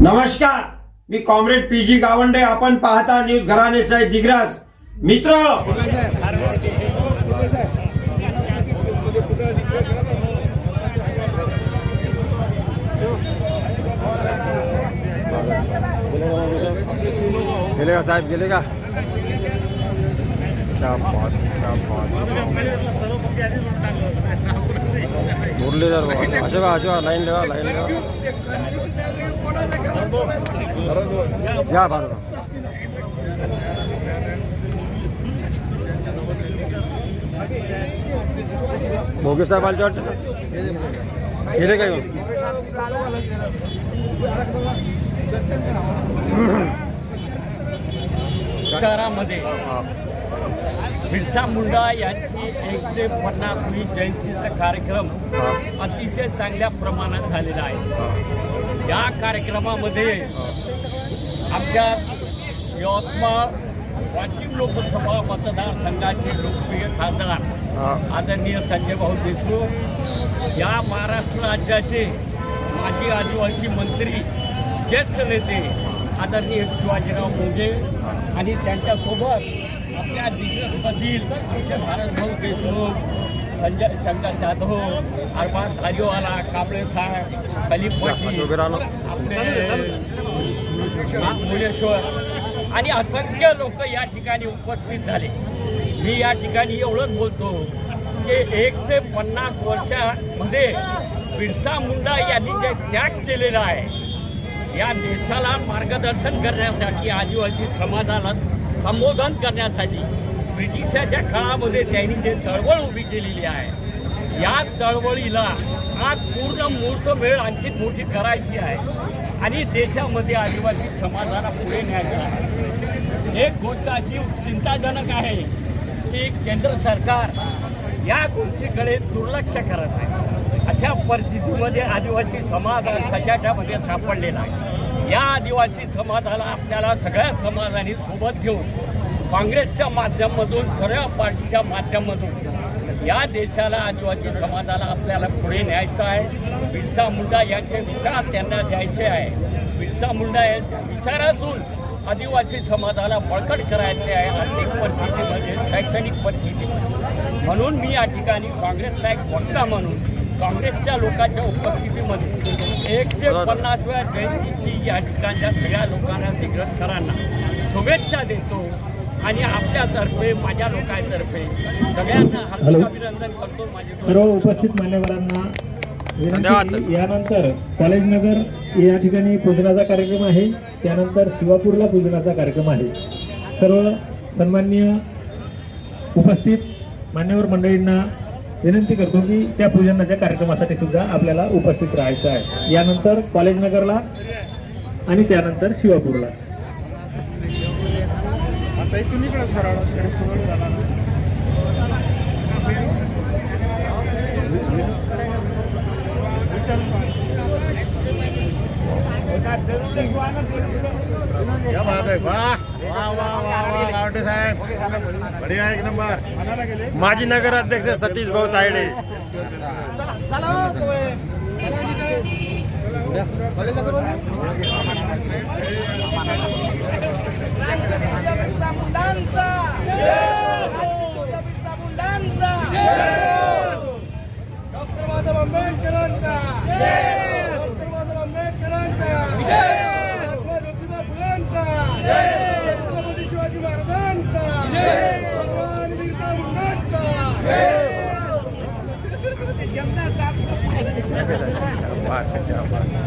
नमस्कार मी comrade P G Gawande आपण पाहता न्यूज घराने साहेब दिग्रास. मित्र! गेले का साहेब गेले का क्या बात मुरलीधर बाबा. अशोका अशोका लाईन लेवा लाईन लेवा. या भारत भोगे साहेब आलते वाटतं ना गेले काय मग? शहरामध्ये. बिरसा मुंडा यांची एकशे पन्नासवी जयंतीचा कार्यक्रम. अतिशय चांगल्या प्रमाणात झालेला आहे. या कार्यक्रमामध्ये आमच्या यवतमाळ वाशिम लोकसभा मतदारसंघाचे लोकप्रिय खासदार. आदरणीय संजय भाऊ देशमुख या महाराष्ट्र राज्याचे माजी आदिवासी मंत्री ज्येष्ठ नेते आदरणीय शिवाजीराव मोगे आणि त्यांच्यासोबत आपल्या दिग्रसमधील आमचे भारतभाऊ देशमुख संजय शंकर जाधव अरबाज धारीवाला कांबळे साहेब सलीम पाटील. आपले मुलेश्वर आणि असंख्य लोक या ठिकाणी उपस्थित झाले मी या ठिकाणी एवढंच बोलतो की एकशे पन्नास वर्षामध्ये बिरसा मुंडा यांनी जे त्याग केलेला आहे या देशाला मार्गदर्शन करण्यासाठी आदिवासी समाजाला संबोधन करण्यासाठी ब्रिटिशाच्या काळामध्ये त्यांनी जे चळवळ उभी केलेली आहे या चळवळीला आज पूर्ण मुहूर्तमेळ आणखी मोठी करायची आहे आणि देशामध्ये आदिवासी समाजाला पुढे न्यायचं आहे. एक गोष्ट अशी चिंताजनक आहे की केंद्र सरकार या गोष्टीकडे दुर्लक्ष करत आहे. अशा परिस्थितीमध्ये आदिवासी समाज कचाट्यामध्ये सापडलेला आहे. या आदिवासी समाजाला आपल्याला सगळ्या समाजाने सोबत घेऊन काँग्रेसच्या माध्यमातून सर्व पार्टीच्या माध्यमातून या देशाला आदिवासी समाजाला आपल्याला पुढे न्यायचं आहे. बिरसा मुंडा यांचे विचार त्यांना द्यायचे आहे. बिरसा मुंडा यांच्या विचारातून आदिवासी समाजाला बळकट करायचे आहे आर्थिक परिस्थितीमध्ये शैक्षणिक परिस्थितीमध्ये म्हणून मी या ठिकाणी काँग्रेसला एक वक्ता म्हणून काँग्रेसच्या लोकांच्या उपस्थितीमध्ये एकशे पन्नासव्या जयंतीची या ठिकाणच्या सगळ्या लोकांना दिग्रजकरांना शुभेच्छा देतो. आणि आपल्यातर्फे माझ्या लोकांतर्फे सगळ्यांना हार्दिक. अभिनंदन करतो. माझे सर्व उपस्थित मान्यवरांना यानंतर कॉलेज नगर या ठिकाणी पूजनाचा कार्यक्रम आहे. त्यानंतर शिवापूरला पूजनाचा कार्यक्रम आहे. सर्व सन्माननीय उपस्थित मान्यवर मंडळींना विनंती करतो की त्या पूजनाच्या कार्यक्रमासाठी सुद्धा आपल्याला उपस्थित राहायचं आहे. यानंतर कॉलेज नगरला आणि त्यानंतर शिवापूरला. क्या वाह वाह वाह वाह गावटे साहेब. बढ़िया एक नंबर. माजी नगर अध्यक्ष सतीश भाऊ तायडे. बिरसा बात है, क्या बात है.